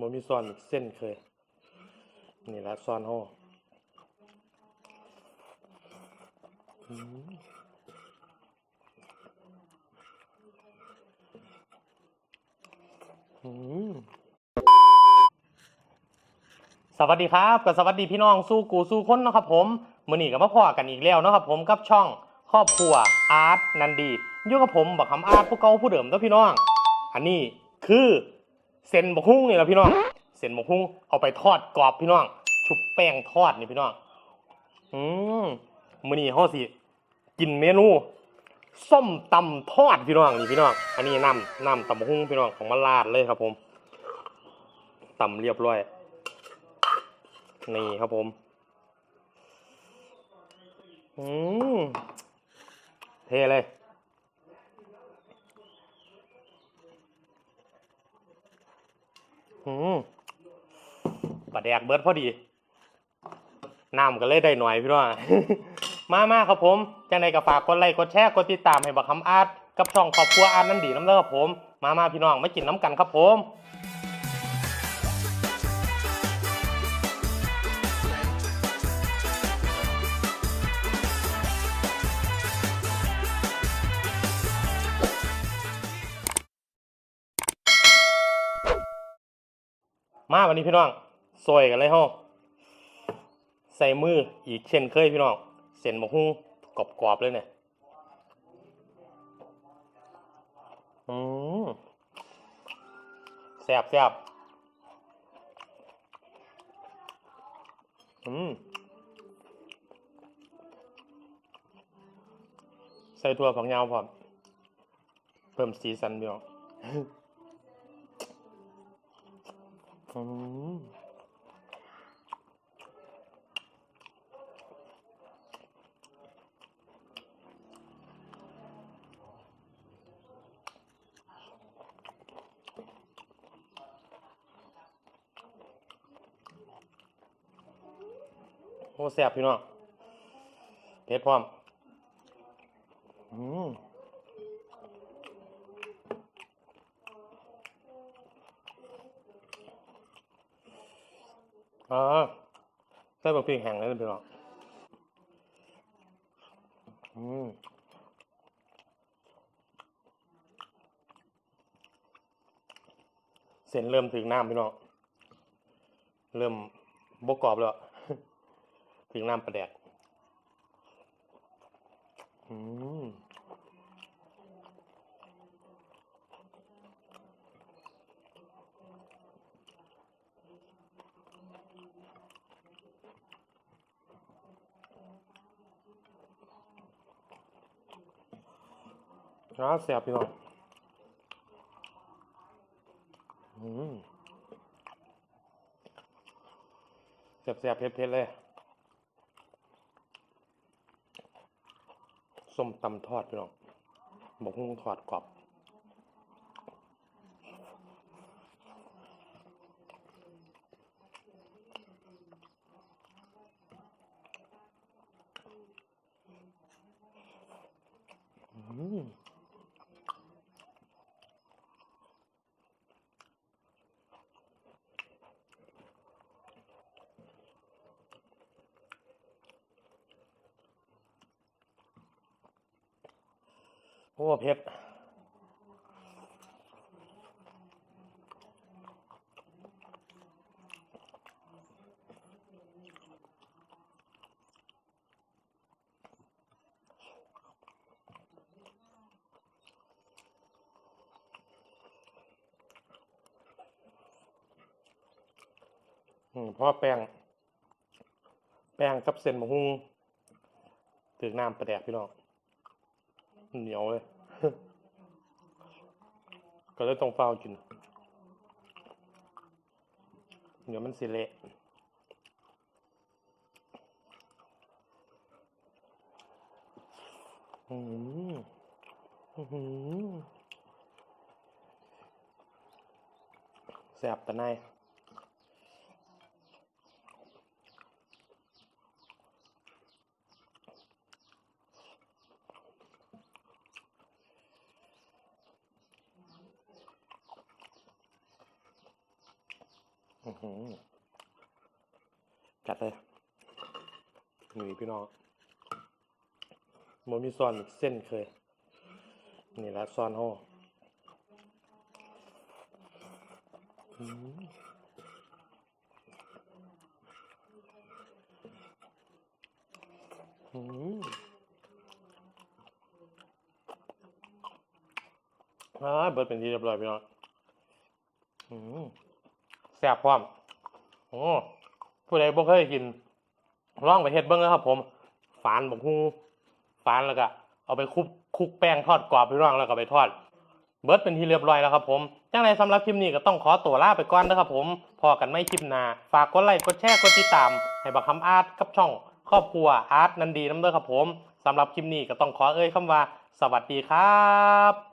มันมีซอนอีกเส้นเคย นี่ละซอนห้อสวัสดีครับกับสวัสดีพี่น้องสู้กูสู้คนนะครับผมมือนี้กับมาพอกันอีกแล้วนะครับผมกับช่องครอบครัวอาร์ตนันดีอยู่กับผมบักคำอาร์ตผู้เก่าผู้เดิมเนาะพี่น้อง อันนี้คือ เส้นบกฮุ้งนี่แหละพี่น้องเส้นบกฮุ้งเอาไปทอดกรอบพี่น้อง ชุบแป้งทอดนี่พี่น้องอืมมื้อนี้เฮาสิกินเมนูส้มตำทอดพี่น้องนี่พี่น้อง อันนี้น้ำน้ำตำบกฮุ้งพี่น้องของมาลาดเลยครับผมตำเรียบร้อย นี่ครับผม อืมเทเลย อืมปลาแดกเบิร์ดพอดี น้ำก็เลยได้หน่อยพี่น้อง มามาครับผม จังใดก็ฝากกดไลค์ กดแชร์ กดติดตามให้บักคำอาร์ตกับช่องครอบครัวอาร์ตนั่นดีน้ำเลิศครับผม มามาพี่น้องมากินน้ำกันครับผม มาวันนี้พี่น้องซอยกันเลยเฮาใส่มืออีกเช่นเคยพี่น้องเส้นบะฮุ้งกรอบๆเลยเนี่ยอืมแซ่บแซ่บอืมใส่ถั่วฝักยาวพร้อมเพิ่มสีสันพี่น้อง อืมโอ้แซ่บพี่น้องเผ็ดพร้อม อืม อ่าใส่บะพริกแห้งเลยพี่น้องอืมเส้นเริ่มถึงน้ำพี่น้อง เริ่มบกกรอบแล้ว ถึงน้ำประแดก อืม ช้าแซ่บพี่น้องอืมแซ่บเผ็ดๆเลย ส้มตำทอดพี่น้องบอกหุ้งทอดกรอบ อืมโอ้เผ็ดอืมเพราะว่าแป้ง แป้งกับเส้นบะฮุงถึงน้ำประแดกพี่น้องเหนียวเลย ก็เลยต้องเฝ้ากิน เดี๋ยวมันสิเละอืมอื้อหือแสบตะไน จัดเลยหนี่พี่น้องโมมีซอนอีกเส้นเคย นี่ละซอนห้ออืมอืมอ่าเบิดเป็นที่เรียบร้อยพี่น้องอืม ซ่บพร้อมโอ้ผู้ใดบ่เคยกินลองไปเฮ็ดเบิ่งนะครับผม ฝานบักฮุงฝานแล้วก็เอาไปคลุกคุกแป้งทอดกรอบพี่น้องแล้วก็ไปทอด เบิร์ดเป็นที่เรียบร้อยแล้วครับผมจังไรสำหรับคลิปนี้ก็ต้องขอตัวลาไปก่อนนะครับผมพอกันไม่คลิปหน้าฝากกดไลค์กดแชร์กดติดตาม ให้บักคำอาร์ตกับช่อง ครอบครัวอาร์ตนันดีน้ำเด้อครับผมสำหรับคลิปนี้ก็ต้องขอเอ่ยคำว่า สวัสดีครับ